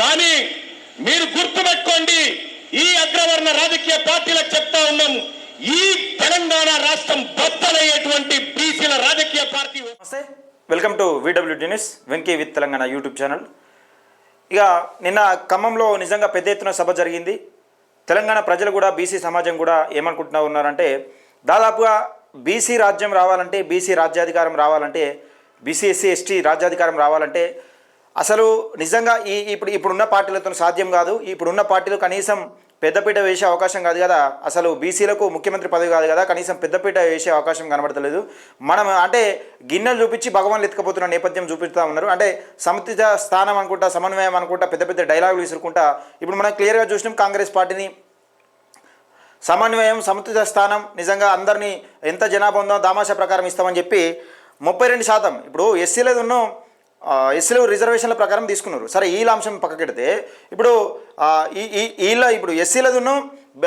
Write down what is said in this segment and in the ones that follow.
కానీ మీరు గుర్తుపెట్టుకోండి ఈ అగ్రవర్ణ రాజకీయ పార్టీలకు చెప్తా ఉన్నాం ఈ తెలంగాణ రాష్ట్రం బద్దలయ్యేటువంటి బీసీల రాజకీయ party welcome to VWD news Venky with Telangana YouTube channel. ఇక నిన్న ఖమ్మంలో నిజంగా పెద్ద ఎత్తున సభ జరిగింది. తెలంగాణ ప్రజలు కూడా బీసీ సమాజం కూడా ఏమనుకుంటున్నా ఉన్నారంటే దాదాపుగా బీసీ రాజ్యం రావాలంటే బీసీ రాజ్యాధికారం రావాలంటే బీసీఎస్సీ ఎస్టీ రాజ్యాధికారం రావాలంటే అసలు నిజంగా ఈ ఇప్పుడు ఇప్పుడున్న పార్టీలతో సాధ్యం కాదు. ఇప్పుడున్న పార్టీలు కనీసం పెద్దపీట వేసే అవకాశం కాదు కదా. అసలు బీసీలకు ముఖ్యమంత్రి పదవి కాదు కదా. కనీసం పెద్దపీట వేసే అవకాశం కనబడతలేదు. మనం అంటే గిన్నెలు చూపించి భగవాన్లు ఎత్తుకపోతున్న నేపథ్యం చూపిస్తూ ఉన్నారు. అంటే సమతిత స్థానం అనుకుంటా సమన్వయం అనుకుంటా పెద్ద పెద్ద డైలాగులు విసురుకుంటా ఇప్పుడు మనం క్లియర్గా చూసినాం కాంగ్రెస్ పార్టీని. సమన్వయం సముచిత స్థానం నిజంగా అందరినీ ఎంత జనాభా ఉందో దామాషా ప్రకారం ఇస్తామని చెప్పి ముప్పై రెండు శాతం. ఇప్పుడు ఎస్సీలో ఉన్నాం ఎస్సీలో రిజర్వేషన్ల ప్రకారం తీసుకున్నారు. సరే వీళ్ళ అంశం పక్కకెడితే ఇప్పుడు ఈ వీళ్ళ ఇప్పుడు ఎస్సీలది ఉన్న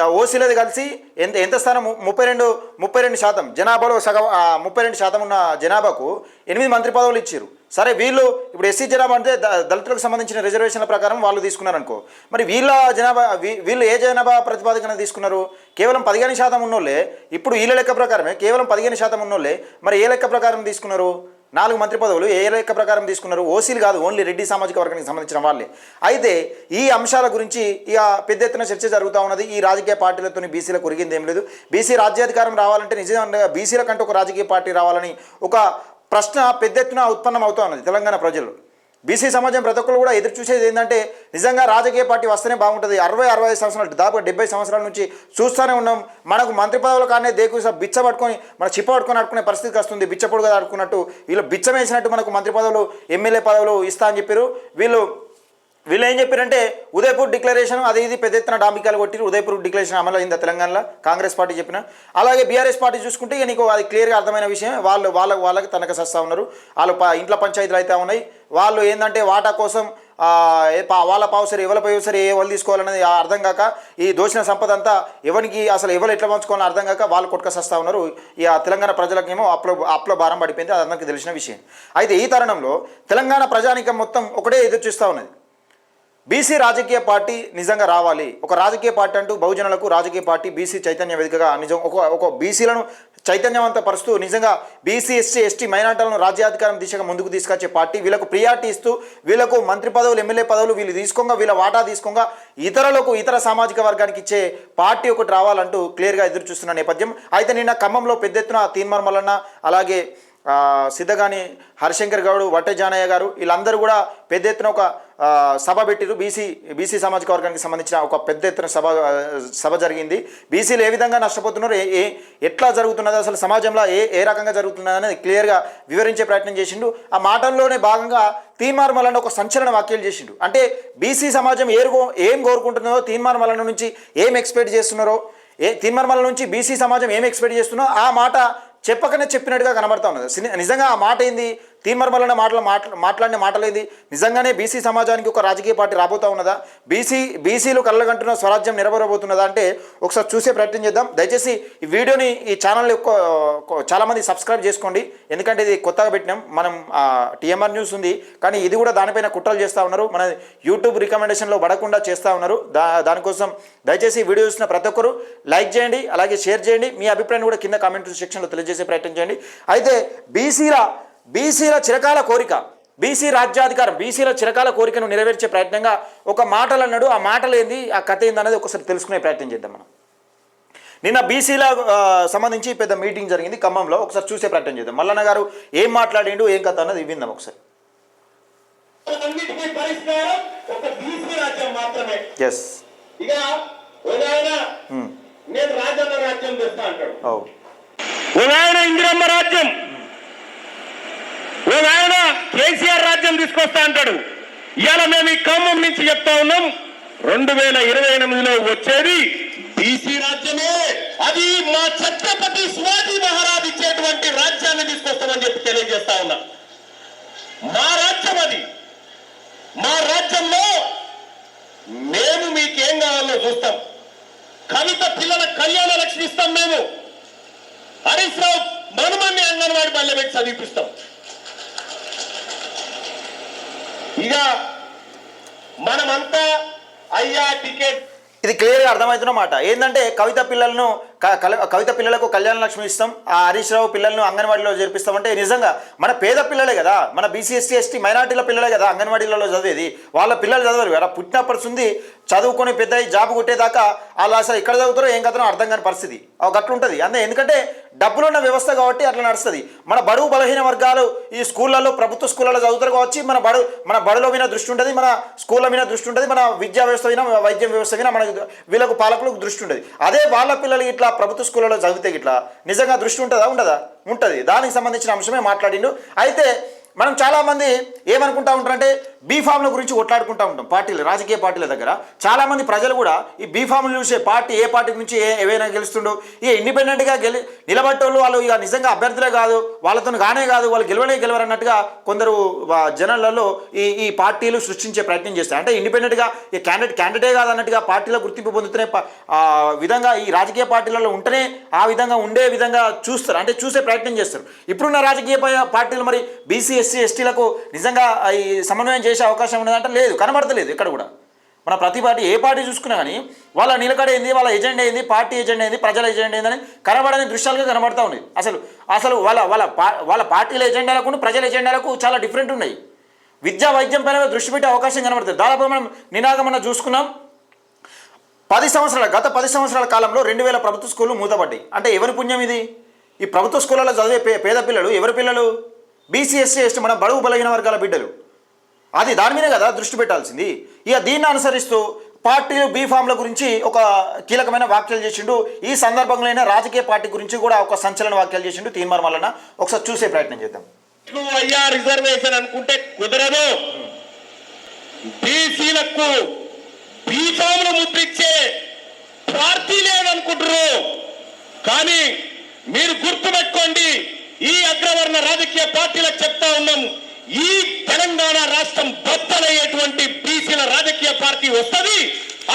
ఓసీలది కలిసి ఎంత ఎంత స్థానం? ము- ముప్పై రెండు ముప్పై రెండు శాతం. జనాభాలో సగం ముప్పై రెండు శాతం ఉన్న జనాభాకు ఎనిమిది మంత్రి పదవులు ఇచ్చారు సరే వీళ్ళు ఇప్పుడు ఎస్సీ జనాభా అంటే దళితులకు సంబంధించిన రిజర్వేషన్ల ప్రకారం వాళ్ళు తీసుకున్నారు అనుకో మరి వీళ్ళ జనాభా వీ- వీళ్ళు ఏ జనాభా ప్రతిపాదకన తీసుకున్నారు? కేవలం పదిహేను శాతం ఉన్నోళ్ళే ఇప్పుడు వీళ్ళ లెక్క ప్రకారమే కేవలం పదిహేను శాతం ఉన్నోళ్ళే మరి ఏ లెక్క ప్రకారం తీసుకున్నారు? నాలుగు మంత్రి పదవులు ఏ లెక్క ప్రకారం తీసుకున్నారు? ఓసీలు కాదు ఓన్లీ రెడ్డి సామాజిక వర్గానికి సంబంధించిన వాళ్ళే. అయితే ఈ అంశాల గురించి ఇక పెద్ద ఎత్తున చర్చ జరుగుతూ ఉన్నది. ఈ రాజకీయ పార్టీలతో బీసీలకు ఒరిగింది ఏం లేదు. బీసీ రాజ్యాధికారం రావాలంటే నిజంగా బీసీల కంటే ఒక రాజకీయ పార్టీ రావాలని ఒక ప్రశ్న పెద్ద ఎత్తున ఉత్పన్నం అవుతా ఉన్నది తెలంగాణ ప్రజలు. బీసీ సమాజం ప్రతి ఒక్కరు కూడా ఎదురు చూసేది ఏంటంటే నిజంగా రాజకీయ పార్టీ వస్తేనే బాగుంటుంది. అరవై అరవై ఐదు సంవత్సరాలు దాదాపు డెబ్బై సంవత్సరాల నుంచి చూస్తూనే ఉన్నాం. మనకు మంత్రి పదవులు కానీ దేకుసా బిచ్చ పట్టుకొని మన చిప్ప పట్టుకొని ఆడుకునే పరిస్థితికి వస్తుంది. బిచ్చ పొడుగా ఆడుకున్నట్టు వీళ్ళు బిచ్చం వేసినట్టు మనకు మంత్రి పదవులు ఎమ్మెల్యే పదవులు ఇస్తా అని చెప్పారు. వీళ్ళు వీళ్ళు ఏం చెప్పారంటే ఉదయపూర్ డిక్లరేషన్ అది ఇది పెద్ద ఎత్తున డాంబికాలు కొట్టి ఉదయపూర్ డిక్లరేషన్ అమలు అయిందా తెలంగాణలో? కాంగ్రెస్ పార్టీ చెప్పిన. అలాగే బీఆర్ఎస్ పార్టీ చూసుకుంటే ఇక నీకు అది క్లియర్గా అర్థమైన విషయం వాళ్ళు వాళ్ళ వాళ్ళకి తనక సస్తా ఉన్నారు. వాళ్ళు ఇంట్లో పంచాయతీలు అయితే ఉన్నాయి. వాళ్ళు ఏంటంటే వాటా కోసం వాళ్ళ పావు సరే ఎవరి పావు సరే ఏ వాళ్ళు తీసుకోవాలనేది అర్థం కాక ఈ దోచిన సంపద అంతా ఎవరికి అసలు ఎవరు ఎట్లా పంచుకోవాలని అర్థం కాక వాళ్ళు కొట్టుకసస్తా ఉన్నారు. ఇక తెలంగాణ ప్రజలకేమో అప్లో అప్లో భారం పడిపోయింది. అది అందరికీ తెలిసిన విషయం. అయితే ఈ తరుణంలో తెలంగాణ ప్రజానికం మొత్తం ఒకటే ఎదురు చూస్తూ ఉన్నది. బీసీ రాజకీయ పార్టీ నిజంగా రావాలి. ఒక రాజకీయ పార్టీ అంటూ బహుజనులకు రాజకీయ పార్టీ బీసీ చైతన్య వేదికగా నిజం ఒక ఒక బీసీలను చైతన్యవంతపరుస్తూ నిజంగా బీసీ ఎస్సీ ఎస్టీ మైనార్టీలను రాజ్యాధికారం దిశగా ముందుకు తీసుకొచ్చే పార్టీ వీళ్ళకు ప్రియారిటీ ఇస్తూ వీళ్ళకు మంత్రి పదవులు ఎమ్మెల్యే పదవులు వీళ్ళు తీసుకోగా వీళ్ళ వాటా తీసుకోగా ఇతరులకు ఇతర సామాజిక వర్గానికి ఇచ్చే పార్టీ ఒకటి రావాలంటూ క్లియర్గా ఎదురు చూస్తున్న నేపథ్యం. అయితే నిన్న ఖమ్మంలో పెద్ద ఎత్తున తీన్మర్మలన్న అలాగే సిద్ధగాని హరిశంకర్ గౌడ్ వట్టే జానయ్య గారు వీళ్ళందరూ కూడా పెద్ద ఎత్తున ఒక సభ పెట్టిరు బీసీ బీసీ సామాజిక వర్గానికి సంబంధించిన ఒక పెద్ద ఎత్తున సభ సభ జరిగింది. బీసీలు ఏ విధంగా నష్టపోతున్నారు ఏ ఎట్లా జరుగుతున్నది అసలు సమాజంలో ఏ ఏ రకంగా జరుగుతున్నది అనేది క్లియర్గా వివరించే ప్రయత్నం చేసిండు. ఆ మాటల్లోనే భాగంగా తీన్మార్ మల్లన్న ఒక సంచలన వ్యాఖ్యలు చేసిండు. అంటే బీసీ సమాజం ఏరుకో ఏం కోరుకుంటున్నారో తీన్మార్ మల్లన్న నుంచి ఏం ఎక్స్పెక్ట్ చేస్తున్నారో ఏ తీన్మార్మల నుంచి బీసీ సమాజం ఏం ఎక్స్పెక్ట్ చేస్తున్నో ఆ మాట చెప్పకనే చెప్పినట్టుగా కనబడతా ఉన్నది. నిజంగా ఆ మాట ఏంది? తీన్మర్మలన్న మాటలు మాట్లా మాట్లాడిన మాటలేది నిజంగానే బీసీ సమాజానికి ఒక రాజకీయ పార్టీ రాబోతా ఉన్నదా? బీసీ బీసీలు కళ్ళగంటున్న స్వరాజ్యం నెరవేరబోతున్నదా అంటే ఒకసారి చూసే ప్రయత్నం చేద్దాం. దయచేసి ఈ వీడియోని ఈ ఛానల్ ఎక్కువ చాలామంది సబ్స్క్రైబ్ చేసుకోండి. ఎందుకంటే ఇది కొత్తగా పెట్టినాం. మనం టీఎంఆర్ న్యూస్ ఉంది. కానీ ఇది కూడా దానిపైన కుట్రలు చేస్తూ ఉన్నారు. మన యూట్యూబ్ రికమెండేషన్లో పడకుండా చేస్తూ ఉన్నారు. దా దానికోసం దయచేసి వీడియో చూసిన ప్రతి ఒక్కరు లైక్ చేయండి. అలాగే షేర్ చేయండి. మీ అభిప్రాయం కూడా కింద కామెంట్ సెక్షన్లో తెలియజేసే ప్రయత్నం చేయండి. అయితే బీసీల బీసీల చిరకాల కోరిక బీసీ రాజ్యాధికారం బీసీల చిరకాల కోరికను నెరవేర్చే ప్రయత్నంగా ఒక మాటలు అన్నాడు ఆ మాటలు ఏంది ఆ కథ ఏందనేది ఒకసారి తెలుసుకునే ప్రయత్నం చేద్దాం మనం. నిన్న బీసీల సంబంధించి పెద్ద మీటింగ్ జరిగింది ఖమ్మంలో. ఒకసారి చూసే ప్రయత్నం చేద్దాం. మల్లన్న గారు ఏం మాట్లాడిండు ఏం కథ అన్నది విందాం ఒకసారి. అన్నిటికీ పరిష్కారం ఒక బీసీ రాజ్యం మాత్రమే. ఎస్ ఇక ఆయన నేను రాజన్న రాజ్యం తెస్తా అంటాడు. ఓ ఒక ఆయన ఇందిరమ్మ రాజ్యం. కేసీఆర్ రాజ్యం తీసుకొస్తా అంటాడు. ఇవాళ మేము ఈ ఖమ్మం నుంచి చెప్తా ఉన్నాం రెండు వేల ఇరవై ఎనిమిదిలో వచ్చేది బీసీ రాజ్యమే. అది మా ఛత్రపతి శివాజీ మహారాజ్ ఇచ్చేటువంటి రాజ్యాన్ని తీసుకొస్తామని చెప్పి తెలియజేస్తా ఉన్నా. మా రాజ్యం అది. మా రాజ్యంలో మేము మీకేం కావాలో చూస్తాం. కవిత పిల్లల కళ్యాణ లక్ష్మి ఇస్తాం మేము. హరీష్ రావు మనమని అంగన్వాడి పల్లె పెట్టి చదివిపిస్తాం. ఇక మనమంతా అయ్యా టికెట్. ఇది క్లియర్గా అర్థమవుతున్న మాట. ఏంటంటే కవిత పిల్లలను కవిత పిల్లలకు కళ్యాణ లక్ష్మి ఇస్తాం ఆ హరీష్ రావు పిల్లలను అంగన్వాడీలో చేర్పిస్తామంటే నిజంగా మన పేద పిల్లలే కదా మన బీసీ ఎస్టీ ఎస్టీ మైనార్టీల పిల్లలే కదా అంగన్వాడీలలో చదివేది వాళ్ళ పిల్లలు చదవరు కదా. పుట్టినప్పటి చదువుకొని పెద్ద జాబ్ కొట్టేదాకా వాళ్ళు అసలు ఎక్కడ చదువుతారో ఏం కథనో అర్థం కాని పరిస్థితి. ఒక అట్లా ఉంటుంది అంతే ఎందుకంటే డబ్బులున్న వ్యవస్థ కాబట్టి అట్లా నడుస్తుంది. మన బడుగు బలహీన వర్గాలు ఈ స్కూళ్ళల్లో ప్రభుత్వ స్కూళ్ళలో చదువుతారు కావచ్చు మన బడు మన బడుల మీద దృష్టి ఉంటుంది మన స్కూళ్ళ మీద దృష్టి ఉంటుంది మన విద్యా వ్యవస్థ మీద వైద్యం వ్యవస్థ మీద మనకు వీళ్ళకు పాలకులకు దృష్టి ఉంటుంది. అదే వాళ్ళ పిల్లలు ఇట్లా ప్రభుత్వ స్కూళ్ళలో చదివితే ఇట్లా నిజంగా దృష్టి ఉంటుందా? ఉండదా? ఉంటుంది. దానికి సంబంధించిన అంశమే మాట్లాడిండు. అయితే మనం చాలామంది ఏమనుకుంటా ఉంటారంటే బీఫామ్ల గురించి కొట్లాడుకుంటా ఉంటాం పార్టీలు రాజకీయ పార్టీల దగ్గర. చాలామంది ప్రజలు కూడా ఈ బీఫామ్లు చూసే పార్టీ ఏ పార్టీ నుంచి ఏ ఏవైనా గెలుస్తుండో ఇక ఇండిపెండెంట్గా గెలి నిలబట్టోళ్ళు వాళ్ళు ఇక నిజంగా అభ్యర్థులే కాదు వాళ్ళతో కానే కాదు వాళ్ళు గెలవనే గెలవరు అన్నట్టుగా కొందరు వా- జనాలలో ఈ ఈ పార్టీలు సృష్టించే ప్రయత్నం చేస్తాయి. అంటే ఇండిపెండెంట్గా ఈ క్యాండిడేట్ క్యాండిడేట్ కాదు అన్నట్టుగా పార్టీలో గుర్తింపు పొందుతున్న విధంగా ఈ రాజకీయ పార్టీలలో ఉంటేనే ఆ విధంగా ఉండే విధంగా చూస్తారు. అంటే చూసే ప్రయత్నం చేస్తారు. ఇప్పుడున్న రాజకీయ పార్టీలు మరి బీసీ ఎస్సీ ఎస్టీలకు నిజంగా ఈ సమన్వయం చేసే అవకాశం ఉన్నదంటే లేదు కనబడతలేదు ఇక్కడ కూడా. మన ప్రతి పార్టీ ఏ పార్టీ చూసుకున్నా కానీ వాళ్ళ నిలకడ ఏంది వాళ్ళ ఎజెండా ఏంది పార్టీ ఎజెండా ఏంది ప్రజల ఎజెండా ఏందని కనబడని దృశ్యాలుగా కనబడతా ఉన్నాయి. అసలు అసలు వాళ్ళ వాళ్ళ పా వాళ్ళ పార్టీల ఎజెండాలకు ప్రజల ఎజెండాలకు చాలా డిఫరెంట్ ఉన్నాయి. విద్యా వైద్యం పైన దృష్టి పెట్టే అవకాశం కనబడుతుంది. దాదాపు మనం నినాగమన్న చూసుకున్నాం. పది సంవత్సరాల గత పది సంవత్సరాల కాలంలో రెండు వేల ప్రభుత్వ స్కూళ్ళు మూతపడ్డాయి. అంటే ఎవరి పుణ్యం ఇది? ఈ ప్రభుత్వ స్కూళ్ళలో చదివే పేద పిల్లలు ఎవరి పిల్లలు? బీసీ ఎస్సీ ఎస్టీ మన బడుగు బలహీన వర్గాల బిడ్డలు. అది దాని మీదే కదా దృష్టి పెట్టాల్సింది. ఇక దీన్ని అనుసరిస్తూ పార్టీలు బీఫామ్ల గురించి ఒక కీలకమైన వ్యాఖ్యలు చేసిండు. ఈ సందర్భంలో అయినా రాజకీయ పార్టీ గురించి కూడా ఒక సంచలన వ్యాఖ్యలు చేసిండు తీన్మార్ వలన ఒకసారి చూసే ప్రయత్నం చేద్దాం. నువ్వు అయ్యా రిజర్వేషన్ అనుకుంటే కుదరదు. బీసీలకు బీఫాములు ముద్రించే పార్టీ లేదనుకుంటారు కానీ మీరు గుర్తుపెట్టుకోండి ఈ అగ్రవర్ణ రాజకీయ పార్టీలకు చెప్తా ఉన్నాం ఈ తెలంగాణ రాష్ట్రం బద్దలయ్యేటువంటి బీసీల రాజకీయ పార్టీ వస్తుంది.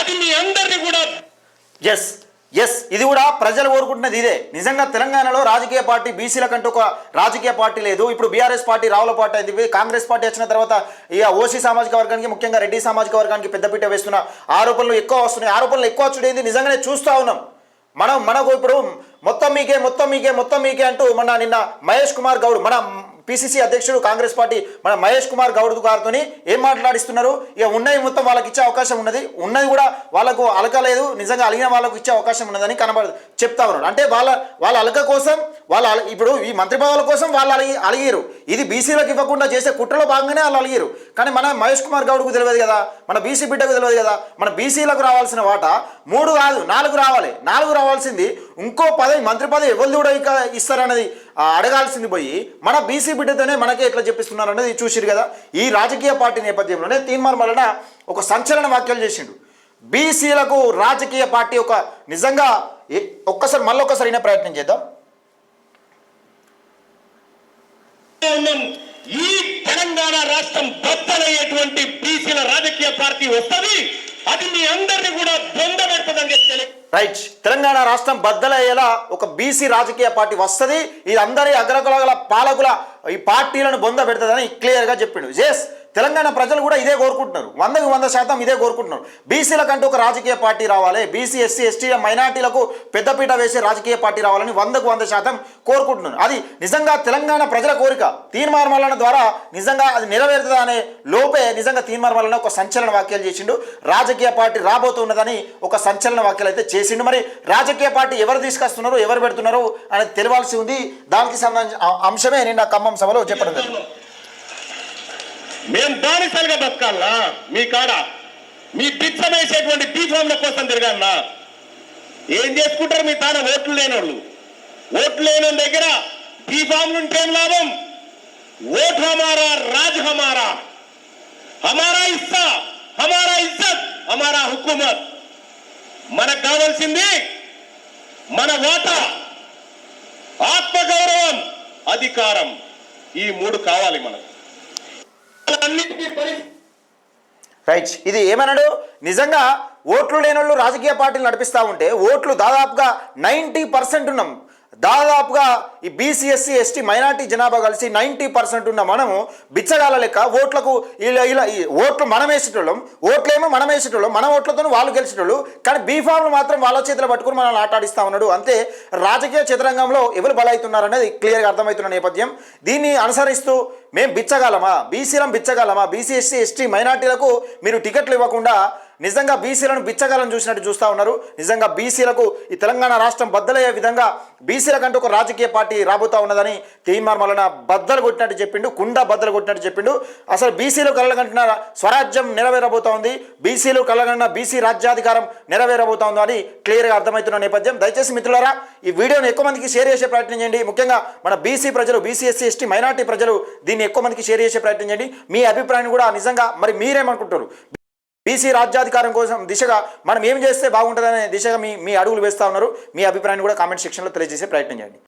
అది మీ అందరినీ కూడా ఎస్ ఎస్ ఇది కూడా ప్రజలు కోరుకుంటున్నది ఇదే. నిజంగా తెలంగాణలో రాజకీయ పార్టీ బీసీల కంటూ ఒక రాజకీయ పార్టీ లేదు. ఇప్పుడు బీఆర్ఎస్ పార్టీ రావుల పార్టీ అయింది కాంగ్రెస్ పార్టీ వచ్చిన తర్వాత ఇక ఓసీ సామాజిక వర్గానికి ముఖ్యంగా రెడ్డి సామాజిక వర్గానికి పెద్దపీట వేస్తున్న ఆరోపణలు ఎక్కువ వస్తున్నాయి. ఆరోపణలు ఎక్కువ చూడేది నిజంగానే చూస్తూ ఉన్నాం. మనం మనకు ఇప్పుడు మొత్తం మీకే మొత్తం మీకే మొత్తం మీకే అంటూ మన నిన్న మహేష్ కుమార్ గౌడ్ మన పిసిసి అధ్యక్షుడు కాంగ్రెస్ పార్టీ మన మహేష్ కుమార్ గౌడ్ గారితో ఏం మాట్లాడిస్తున్నారు? ఇక ఉన్నాయి మొత్తం వాళ్ళకి ఇచ్చే అవకాశం ఉన్నది. ఉన్నది కూడా వాళ్ళకు అలకలేదు. నిజంగా అలిగిన వాళ్ళకు ఇచ్చే అవకాశం ఉన్నదని కనబడ చెప్తా ఉన్నాడు. అంటే వాళ్ళ వాళ్ళ అలక కోసం వాళ్ళ ఇప్పుడు ఈ మంత్రి పదవుల కోసం వాళ్ళు అలిగి అలిగిరు. ఇది బీసీలకు ఇవ్వకుండా చేసే కుట్రలో భాగంగానే వాళ్ళు అలిగిరు. కానీ మన మహేష్ కుమార్ గౌడ్కు తెలియదు కదా. మన బీసీ బిడ్డకు తెలియదు కదా. మన బీసీలకు రావాల్సిన వాటా మూడు కాదు నాలుగు రావాలి. నాలుగు రావాల్సింది ఇంకో పదవి మంత్రి పదవి ఎవరు కూడా ఇక ఇస్తారన్నది అడగాల్సింది పోయి మన బీసీ బిడ్డతోనే మనకే ఎట్లా చెప్పిస్తున్నారు అనేది చూసిరు కదా. ఈ రాజకీయ పార్టీ నేపథ్యంలోనే తీన్మార్ వలన ఒక సంచలన వ్యాఖ్యలు చేసిండు. బీసీలకు రాజకీయ పార్టీ ఒక నిజంగా ఏ- ఒక్కసారి మళ్ళీ ఒక్కసారి అయినా ప్రయత్నం చేద్దాం. ఈ తెలంగాణ రాష్ట్రం బద్దలయ్యేటువంటి బీసీల రాజకీయ పార్టీ వస్తుంది అది మీ అందరినీ కూడా బొంద పెడుతుందని చెప్పి రైట్. తెలంగాణ రాష్ట్రం బద్దలయ్యేలా ఒక బీసీ రాజకీయ పార్టీ వస్తుంది. ఇది అందరి అగ్రకుల పాలకుల ఈ పార్టీలను బొంద పెడుతుందని క్లియర్గా చెప్పిండు. జేస్ తెలంగాణ ప్రజలు కూడా ఇదే కోరుకుంటున్నారు. వందకు వంద శాతం ఇదే కోరుకుంటున్నారు. బీసీలకంటూ ఒక రాజకీయ పార్టీ రావాలి. బీసీ ఎస్సీ ఎస్టీ మైనార్టీలకు పెద్దపీట వేసే రాజకీయ పార్టీ రావాలని వందకు వంద శాతం కోరుకుంటున్నారు. అది నిజంగా తెలంగాణ ప్రజల కోరిక. తీర్మార్మలన ద్వారా నిజంగా అది నెరవేరుతుందా అనే లోపే నిజంగా తీర్మార్మలన ఒక సంచలన వ్యాఖ్యలు చేసిండు. రాజకీయ పార్టీ రాబోతున్నదని ఒక సంచలన వ్యాఖ్యలు అయితే చేసిండు. మరి రాజకీయ పార్టీ ఎవరు తీసుకొస్తున్నారు ఎవరు పెడుతున్నారు అనేది తెలియాల్సి ఉంది. దానికి సంబంధించిన అంశమే నిన్న ఖమ్మం సభలో చెప్పడం జరిగింది. మేం బానిసలుగా బతకాలనా? మీ కాడ మీ బిచ్చం వేసేటువంటి బీఫామ్ల కోసం తిరగాలనా ఏం చేసుకుంటారు? మీ తాన ఓట్లు లేనోళ్ళు. ఓట్లు లేని దగ్గర బీఫామ్లు ఉంటే ఏం లాభం? ఓట్ హమారా రాజ్ హమారా? హమారా ఇస్తా హమారా ఇజ్జత్ హమారా హుకుమత్. మనకు కావాల్సింది మన వాటా. ఆత్మగౌరవం అధికారం. ఈ మూడు కావాలి మనకు. రైట్ ఇది ఏమన్నాడు నిజంగా ఓట్లు లేని వాళ్ళు రాజకీయ పార్టీలు నడిపిస్తూ ఉంటే ఓట్లు దాదాపుగా నైంటీ పర్సెంట్ ఉన్నాం. దాదాపుగా ఈ బీసీ ఎస్సీ ఎస్టీ మైనార్టీ జనాభా కలిసి నైంటీ పర్సెంట్ ఉన్న మనము బిచ్చగాల లెక్క ఓట్లకు ఇలా ఇలా ఈ ఓట్లు మనం వేసేటోళ్ళం ఓట్లేమో మనం వేసేటోళ్ళం మన ఓట్లతో వాళ్ళు గెలిచేటోళ్ళు కానీ బీఫామ్లు మాత్రం వాళ్ళ చేతిలో పట్టుకుని మనల్ని ఆటాడిస్తా ఉన్నాడు. అంతే రాజకీయ చతురంగంలో ఎవరు బలవుతున్నారనేది క్లియర్గా అర్థమవుతున్న నేపథ్యం. దీన్ని అనుసరిస్తూ మేము బిచ్చగలమా బీసీలం బిచ్చగలమా బీసీ ఎస్సీ ఎస్టీ మైనార్టీలకు మీరు టికెట్లు ఇవ్వకుండా నిజంగా బీసీలను బిచ్చగాలను చూసినట్టు చూస్తూ ఉన్నారు. నిజంగా బీసీలకు ఈ తెలంగాణ రాష్ట్రం బద్దలయ్యే విధంగా బీసీలకంటూ ఒక రాజకీయ పార్టీ రాబోతా ఉన్నదని తీర్మార్ మల్లన బద్దలు కొట్టినట్టు చెప్పిండు కుండ బద్దలు కొట్టినట్టు చెప్పిండు. అసలు బీసీలు కలగంటున్న స్వరాజ్యం నెరవేరబోతా ఉంది. బీసీలు కలగన్న బీసీ రాజ్యాధికారం నెరవేరబోతా ఉందో అని క్లియర్గా అర్థమవుతున్న నేపథ్యం. దయచేసి మిత్రులారా ఈ వీడియోని ఎక్కువ మందికి షేర్ చేసే ప్రయత్నం చేయండి. ముఖ్యంగా మన బీసీ ప్రజలు బీసీ ఎస్సీ ఎస్టీ మైనార్టీ ప్రజలు దీన్ని ఎక్కువ మందికి షేర్ చేసే ప్రయత్నం చేయండి. మీ అభిప్రాయం కూడా నిజంగా మరి మీరేమనుకుంటారు బీసీ రాజ్యాధికారం కోసం దిశగా మనం ఏం చేస్తే బాగుంటుందనే దిశగా మీ మీ అడుగులు వేస్తూ ఉన్నారు. మీ అభిప్రాయాన్ని కూడా కామెంట్ సెక్షన్లో తెలియజేసే ప్రయత్నం చేయండి.